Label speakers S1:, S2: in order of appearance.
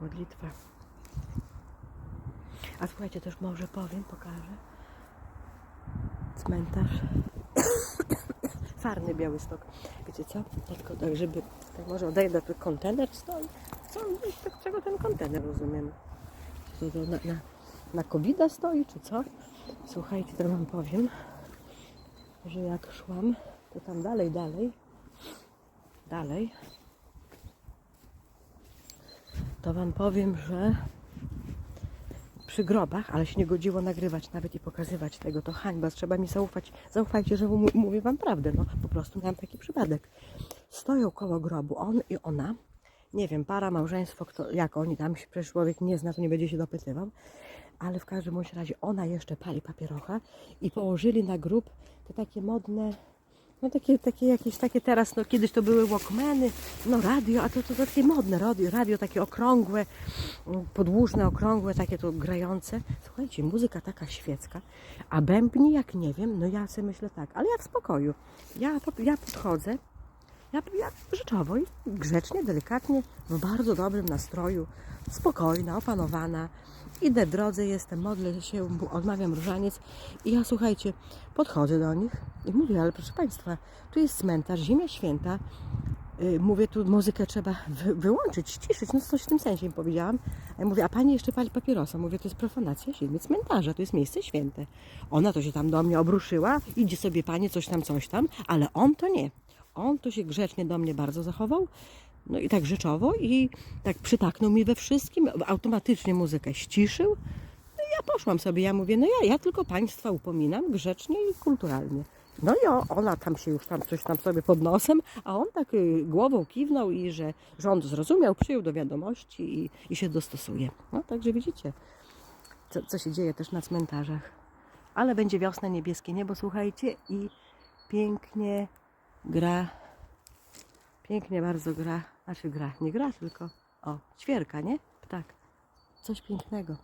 S1: modlitwa. A słuchajcie, też może powiem, pokażę. Cmentarz. Farny Białystok. Wiecie co? Tylko tak, żeby... Tak może odejdę, tu kontener stoi. Co? Tak, czego ten kontener rozumiem? Czy to na, na, na covid stoi, czy co? Słuchajcie, to wam powiem, że jak szłam, to tam dalej, dalej, dalej, to wam powiem, że przy grobach, ale się nie godziło nagrywać nawet i pokazywać tego, to hańba, trzeba mi zaufać. Zaufajcie, że mówię wam prawdę, no po prostu miałam taki przypadek. Stoją koło grobu, on i ona, nie wiem, para, małżeństwo, kto, jak oni tam, się przecież człowiek nie zna, to nie będzie się dopytywał, ale w każdym razie ona jeszcze pali papierocha i położyli na grób te takie modne, no takie, takie jakieś takie teraz, no kiedyś to były walkmany, no radio, a to, to takie modne radio, radio takie okrągłe, mm, podłużne, okrągłe, takie to grające. Słuchajcie, muzyka taka świecka, a bębni jak nie wiem, no ja sobie myślę tak, ale ja w spokoju. Ja, ja podchodzę, ja, ja rzeczowo i grzecznie, delikatnie, w bardzo dobrym nastroju, spokojna, opanowana. Idę w drodze, jestem, modlę się, odmawiam różaniec i ja słuchajcie, podchodzę do nich i mówię, ale proszę Państwa, tu jest cmentarz, ziemia święta. Yy, Mówię, tu muzykę trzeba wy, wyłączyć, ściszyć, no coś w tym sensie im powiedziałam. A ja mówię, a Pani jeszcze pali papierosa. Mówię, to jest profanacja ziemi cmentarza, to jest miejsce święte. Ona to się tam do mnie obruszyła, idzie sobie Pani coś tam, coś tam, ale on to nie. On to się grzecznie do mnie bardzo zachował. No i tak rzeczowo i tak przytaknął mi we wszystkim, automatycznie muzykę ściszył. No i ja poszłam sobie, ja mówię, no ja, ja tylko Państwa upominam grzecznie i kulturalnie. No i ona tam się już tam coś tam sobie pod nosem, a on tak y, głową kiwnął i że rząd zrozumiał, przyjął do wiadomości i, i się dostosuje. No także widzicie, co, co się dzieje też na cmentarzach. Ale będzie wiosna, niebieskie niebo, słuchajcie, i pięknie gra, pięknie bardzo gra, znaczy gra, nie gra, tylko o, ćwierka, nie? Ptak. Coś pięknego.